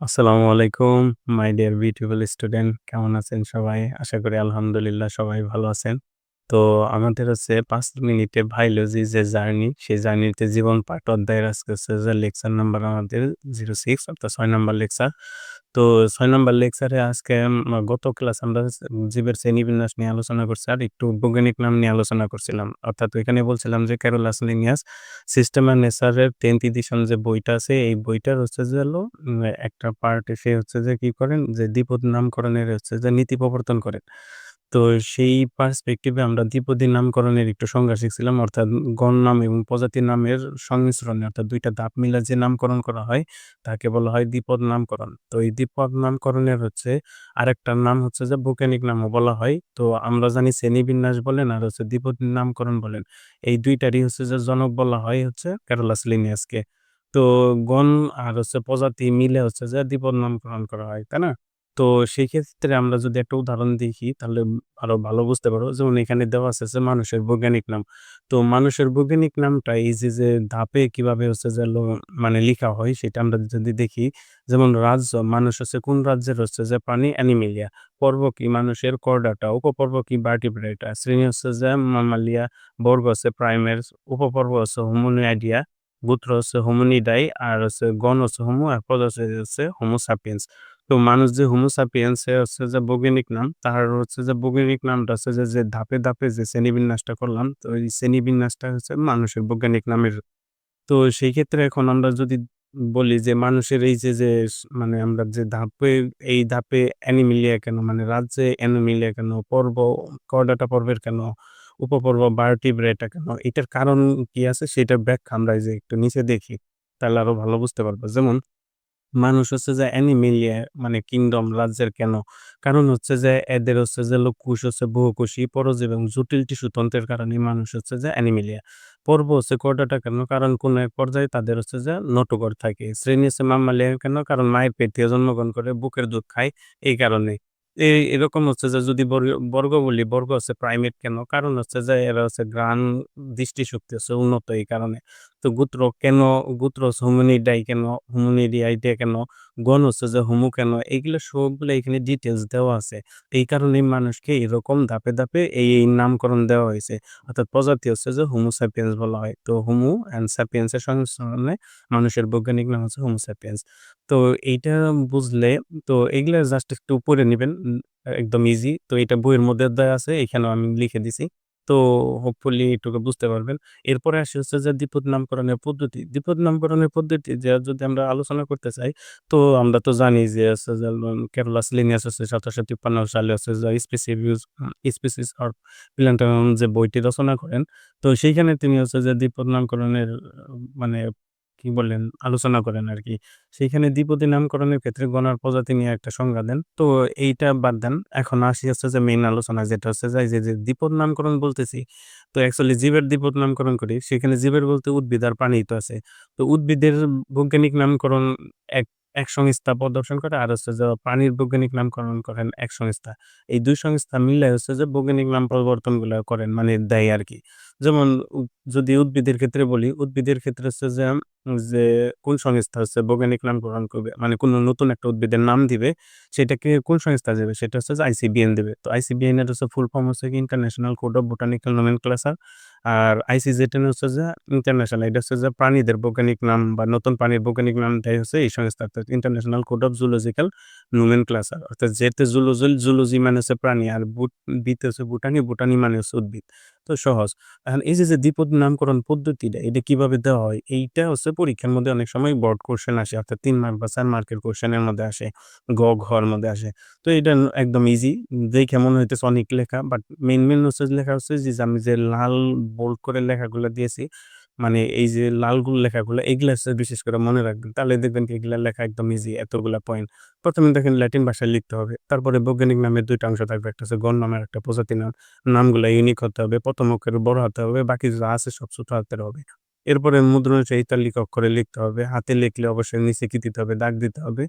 আসসালামু আলাইকুম, my dear beautiful student কেমন আছেন সবাই? আশা করি আলহামদুলিল্লাহ সবাই ভালো আছেন। তো আমাদের হচ্ছে পাঁচ মিনিটে বায়োলজি যে জার্নি, সেই জার্নিতে জীবন পাঠ অধ্যায়ের আজকে হচ্ছে যে লেকচার নাম্বার আমাদের 06 অর্থাৎ ছয় নাম্বার লেকচার। তো ছয় নম্বর লেকচারে আজকে গত ক্লাস আমরা জীবের শ্রেণীবিন্যাস নিয়ে আলোচনা করছি আর একটু বৈজ্ঞানিক নাম নিয়ে আলোচনা করছিলাম। অর্থাৎ ওইখানে বলছিলাম যে ক্যারোলাস লিনিয়াস সিস্টেম অ্যান্ড নেচারের 10th এডিশন যে বইটা আছে এই বইটার হচ্ছে যে হলো একটা পার্টে সে হচ্ছে যে কি করেন যে দ্বিপদ নামকরণের হচ্ছে যে নীতি প্রবর্তন করেন। তো সেই পার্সপেক্টিভে আমরা দ্বিপদী নামকরণের একটু সংজ্ঞা শিখছিলাম অর্থাৎ গণ নাম এবং প্রজাতি নামের সংমিশ্রণে অর্থাৎ ২ টা ধাপ মিলে যে নামকরণ করা হয় তাকে বলা হয় দ্বিপদ নামকরণ। তো এই দ্বিপদ নামকরণের হচ্ছে আরেকটার নাম হচ্ছে যে বৈজ্ঞানিক নামও বলা হয়। তো আমরা জানি শ্রেণীবিন্যাস বলেন আর হচ্ছে দ্বিপদী নামকরণ বলেন। এই দুইটারই হচ্ছে যে জনক বলা হয় হচ্ছে ক্যারোলাস লিনিয়াসকে। তো গণ আর হচ্ছে প্রজাতি মিলে হচ্ছে যে দ্বিপদ নামকরণ করা হয়, তাই না? তো সেই ক্ষেত্রে আমরা যদি একটা উদাহরণ দেখি তাহলে আরও ভালো বুঝতে পারব। যেমন এখানে দেওয়া আছে যে মানুষের বৈজ্ঞানিক নাম। তো মানুষের বৈজ্ঞানিক নামটা এই যে, যে ধাপে কীভাবে হচ্ছে যে মানে লিখা হয় সেটা আমরা যদি দেখি যেমন রাজ্য মানুষ হচ্ছে কোন রাজ্যের হচ্ছে যে প্রাণী? অ্যানিমেলিয়া। পর্ব কি? মানুষের করডাটা, উপপর্ব কি? ভার্টিব্রেটা, শ্রেণি হচ্ছে যে মামালিয়া, বর্গ হচ্ছে প্রাইমেটস, উপপর্ব হচ্ছে হোমিনিডাইয়া, গোত্র হচ্ছে হোমিনিডাই। আর হচ্ছে গণ হচ্ছে হোমো। আর প্রজাতি হচ্ছে হোমো সাপিয়েন্স। তো মানুষ যে হোমো সাপিয়েন্স এর হচ্ছে যে বৈজ্ঞানিক নাম, তার হচ্ছে যে বৈজ্ঞানিক নামটা হচ্ছে যে, যে ধাপে, ধাপে যে শ্রেণীবিন্যাসটা করলাম তো এই শ্রেণীবিন্যাসটা হচ্ছে মানুষের বৈজ্ঞানিক নামের। তো সেই ক্ষেত্রে এখন আমরা যদি বলি যে মানুষের এই যে, যে মানে আমরা যে ধাপে এই ধাপে অ্যানিমিলিয়া কেন মানে রাজ্যে অ্যানিমিলিয়া কেন, পর্ব করডাটা পর্বের কেন, উপপর্ব ভার্টিব্রেটা কেন, এটার কারণ কি আছে সেটার ব্যাখ্যা আমরা এই যে একটু নিচে দেখি। তাহলে আরও ভালো বুঝতে পারব। যেমন মানুষ হচ্ছে যে অ্যানিমেলিয়া মানে কিংডম রাজ্যের কেন? কারণ হচ্ছে যে এদের হচ্ছে যে কোষ হচ্ছে বহুকোষী, পরজীবী এবং জটিল টিস্যু তন্ত্রের কারণে মানুষ হচ্ছে যে অ্যানিমেলিয়া। পর্ব হচ্ছে করডাটা কেন? কারণ কোন এক পর্যায়ে তাদের হচ্ছে যে নটোকর থাকে। শ্রেণি হচ্ছে মামালিয়া কেন? কারণ মায়ের পেট জন্মগ্রহণ করে বুকের দুধ খায় এই কারণে। এই এরকম হচ্ছে যে যদি বর্গ বলি, বর্গ হচ্ছে প্রাইমেট কেন? কারণ হচ্ছে যে এরা হচ্ছে গ্রান দৃষ্টিশক্তি হচ্ছে উন্নত এই কারণে। তো গোত্র কেন? গোত্র হোমিনিডাই কেন? হোমিনিডাইটা কেন? গণ হচ্ছে যে হোমো কেন? এগুলো সবগুলো এখানে ডিটেলস দেওয়া আছে। এই কারণে মানুষকে এরকম ধাপে, ধাপে এই, এই নামকরণ দেওয়া হয়েছে। অর্থাৎ প্রজাতি হচ্ছে যে হোমো সাপিয়েন্স বলা হয়। তো হোমো অ্যান্ড সাপিয়েন্স এর সংমিশ্রণে মানুষের বৈজ্ঞানিক নাম হচ্ছে হোমো সাপিয়েন্স। তো এইটা বুঝলে তো এগুলা জাস্ট একটু পড়ে নিবেন। একদম ইজি। তো এটা বইয়ের মধ্যে দেওয়া আছে। এখানেও আমি লিখে দিছি। তো হোপফুলি এটুকু বুঝতে পারবেন। এরপরে আসি হচ্ছে যে দ্বিপদ নামকরণের পদ্ধতি। দ্বিপদ নামকরণের পদ্ধতি যে যদি আমরা আলোচনা করতে চাই, তো আমরা তো জানি যে হচ্ছে যে ক্যারোলাস লিনিয়াস হচ্ছে ১৭৫৩ সালে হচ্ছে যে স্পেসিফিউস স্পেসিস অর প্ল্যান্টাম যে বইটি রচনা করেন। তো সেইখানে তিনি হচ্ছে যে দ্বিপদ নামকরণের মানে কি বললেন আলোচনা করেন আর কি সেইখানে দ্বিপদী নামকরণের ক্ষেত্রে গণার প্রজাতি নিয়ে একটা সংজ্ঞা দেন। তো এইটা বাদ দেন। এখন আসি হচ্ছে যে মেইন আলোচনা যেটা হচ্ছে যাই যে, যে দ্বিপদ নামকরণ বলতেছি, তো অ্যাকচুয়ালি জীবের দ্বিপদ নামকরণ করি। সেখানে জীবের বলতে উদ্ভিদ আর প্রাণী তো আছে। তো উদ্ভিদের বৈজ্ঞানিক নামকরণ এক এক সংস্থা প্রদর্শন করে আর হচ্ছে যে প্রাণীর বৈজ্ঞানিক নামকরণ করেন এক সংস্থা। এই দুই সংস্থা মিলায় হচ্ছে যে বৈজ্ঞানিক নাম পরিবর্তনগুলা করেন মানে দেয় আর কি যেমন যদি উদ্ভিদের ক্ষেত্রে বলি, উদ্ভিদের ক্ষেত্রে হচ্ছে যে, যে কোন সংস্থা হচ্ছে বৈজ্ঞানিক নামকরণ করবে মানে কোন নতুন একটা উদ্ভিদের নাম দিবে, সেটাকে কোন সংস্থা দেবে? সেটা হচ্ছে যে আইসিবিএন দেবে। তো আইসিবিএন এর হচ্ছে ফুল ফর্ম হচ্ছে international code of botanical nomenclature. R ICZN হচ্ছে যে ইন্টারন্যাশনাল এটা হচ্ছে যে প্রাণীদের বৈজ্ঞানিক নাম বা নতুন প্রাণীর বৈজ্ঞানিক নাম দেয় হচ্ছে এই সংস্থা international code of zoological nomenclature. অর্থাৎ জে-তে জুলোজল জুলজি মানে হচ্ছে প্রাণী আর বুট, বিতে হচ্ছে বুটানি বুটানি মানে হচ্ছে উদ্ভিদ। তো সহজ। এখন এই যে, যে দ্বিপদ নামকরণ পদ্ধতিটা এটা কীভাবে দেওয়া হয়? এইটা হচ্ছে পরীক্ষার মধ্যে অনেক সময় বোর্ড কোশ্চেন আসে অর্থাৎ তিন মার্ক বা চার মার্কের কোশ্চেনের মধ্যে আসে। গ, ঘর মধ্যে আসে। তো এটা একদম ইজি। দেখে মনে হইতেছে অনেক লেখা বাট মেন মেন হচ্ছে লেখা হচ্ছে যে, আমি যে লাল বোল্ড করে লেখাগুলো দিয়েছি, মানে এই যে লালগুল লেখাগুলো, এগুলা বিশেষ করে মনে রাখবেন। তাহলে দেখবেন কি এগুলা লেখা একদম ইজি এতগুলা পয়েন্ট। ১ম এ দেখেন ল্যাটিন ভাষায় লিখতে হবে। তারপরে বৈজ্ঞানিক নামের দুইটা অংশ থাকবে। একটা হচ্ছে গণ নামের, একটা প্রজাতি নাম। নামগুলো ইউনিক হতে হবে। প্রথম অক্ষরে বড় হতে হবে। বাকি যা আছে সব ছোট হাতের হবে। এরপরে মুদ্রণ মুদ্রণে ইতালিক অক্ষরে লিখতে হবে। হাতে লিখলে অবশ্যই নিচে কি দিতে হবে? দাগ দিতে হবে।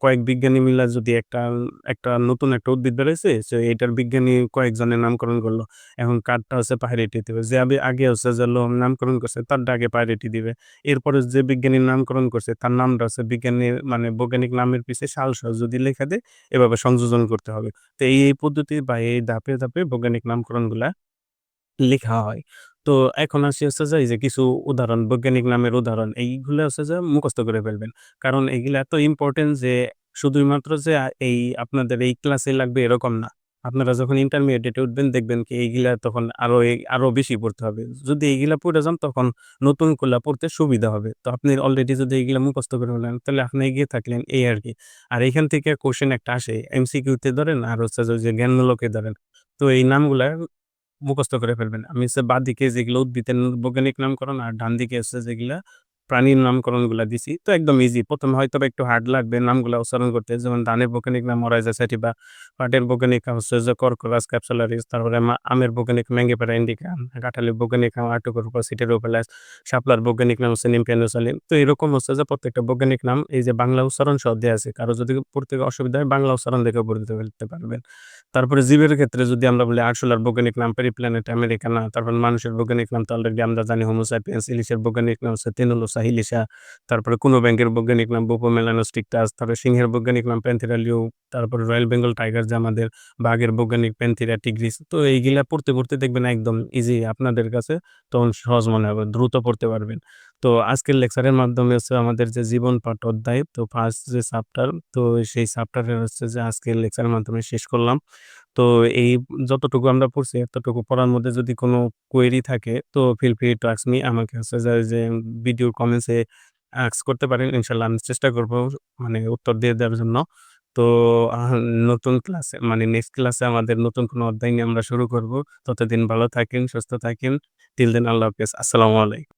কয়েক বিজ্ঞানী মিলা যদি একটা, একটা নতুন একটা উদ্ভিদ বেরোইছে, সে এটার বিজ্ঞানী কয়েকজনের নামকরণ করল। এখন কারটা হচ্ছে প্রায়োরিটি দিবে। যে আগে হচ্ছে যে নামকরণ করছে তারটা আগে প্রায়োরিটি দিবে। এরপরে যে বিজ্ঞানীর নামকরণ করছে তার নামটা হচ্ছে বিজ্ঞানীর মানে বৈজ্ঞানিক নামের পিছে সাল-সহ যদি লেখা দেয়, এভাবে সংযোজন করতে হবে। তো এই, এই পদ্ধতি বা এই ধাপে, ধাপে বৈজ্ঞানিক নামকরণগুলা লেখা হয়। তো এখন আসি হচ্ছে যে, এই যে কিছু উদাহরণ, বৈজ্ঞানিক নামের উদাহরণ এইগুলা হচ্ছে যে মুখস্থ করে ফেলবেন। কারণ এগুলা এত ইম্পোর্টেন্ট যে শুধুমাত্র যে এই আপনাদের এই ক্লাসে লাগবে এরকম না। আপনারা যখন ইন্টারমিডিয়েট উঠবেন দেখবেন কি এইগুলা তখন আরও আরও বেশি পড়তে হবে। যদি এইগুলা পড়ে যান তখন নতুনগুলা পড়তে সুবিধা হবে। তো আপনি অলরেডি যদি এগুলা মুখস্থ করে ফেলেন তাহলে আপনি এগিয়ে থাকলেন এই আর কি আর এখান থেকে কোয়েশ্চেন একটা আসে এমসিকিউ তে ধরেন আর হচ্ছে যে জ্ঞানমূলকে ধরেন। তো এই নামগুলা মুখস্থ করে ফেলবেন। আমি হচ্ছে বাঁদিকে যেগুলো উদ্ভিদের বৈজ্ঞানিক নামকরণ আর ডান দিকে হচ্ছে যেগুলা প্রাণীর নামকরণগুলা দিছি। তো একদম ইজি। ১ম এ হয়তোবা একটু হার্ড লাগবে নামগুলা উচ্চারণ করতে। যেমন ধানের বৈজ্ঞানিক নাম অরাইজা স্যাটিভা, পাটের বৈজ্ঞানিক নাম হচ্ছে যে কর্কোরাস ক্যাপসুলারিস, তারপরে আমের বৈজ্ঞানিক ম্যাঙ্গিফেরা ইন্ডিকা, কাঁঠালের বৈজ্ঞানিক নাম আর্টোকর্পস সিটেরোফিলাস, শাপলার বৈজ্ঞানিক নাম হচ্ছে নিম্ফিয়া নুসালিন। তো এরকম হচ্ছে যে প্রত্যেকটা বৈজ্ঞানিক নাম এই যে বাংলা উচ্চারণ সহ দেয়া আছে। কারও যদি পড়তে অসুবিধা হয় বাংলা উচ্চারণ দেখে পড়তে ফেলতে পারবেন। তারপরে জীবের ক্ষেত্রে যদি আমরা বলি আরশোলার বৈজ্ঞানিক নাম পেরিপ্ল্যানেট আমেরিকানা, তারপর মানুষের বৈজ্ঞানিক নাম তো অলরেডি আমরা জানি হোমো স্যাপিয়েন্স, ইলিশের বৈজ্ঞানিক নাম হচ্ছে টেনুলোসা হিলিশা, তারপরে কোনো ব্যাংকের বৈজ্ঞানিক নাম বুপো মেলানোস্টিকটাস, তারপরে সিংহের বৈজ্ঞানিক নাম প্যান্থেরা লিও, তারপরে রয়্যাল বেঙ্গল টাইগার যে আমাদের বাঘের বৈজ্ঞানিক প্যান্থেরা টিগ্রিস। তো এইগুলা পড়তে, পড়তে দেখবেন একদম ইজি আপনাদের কাছে তখন সহজ মনে হবে। দ্রুত পড়তে পারবেন। তো আজকের লেকচারের মাধ্যমে হচ্ছে আমাদের যে জীবন পাঠ অধ্যায় তো ফার্স্ট যে চ্যাপ্টার তো সেই চ্যাপ্টারের হচ্ছে যে আজকের লেকচারের মাধ্যমে শেষ করলাম। তো এই যতটুকু আমরা পড়ছি এতটুকু পড়ার মধ্যে যদি কোনো কোয়েরি থাকে তো feel free to ask me আমাকে হচ্ছে যে, ভিডিওর কমেন্টস আস্ক করতে পারেন। ইনশাআল্লাহ আমি চেষ্টা করব মানে উত্তর দিয়ে দেওয়ার জন্য। তো নতুন ক্লাসে মানে নেক্সট ক্লাসে আমাদের নতুন কোনো অধ্যায় নিয়ে আমরা শুরু করব। ততদিন ভালো থাকেন, সুস্থ থাকেন। টিল দিন আল্লাহ হাফেজ। আসসালামু আলাইকুম।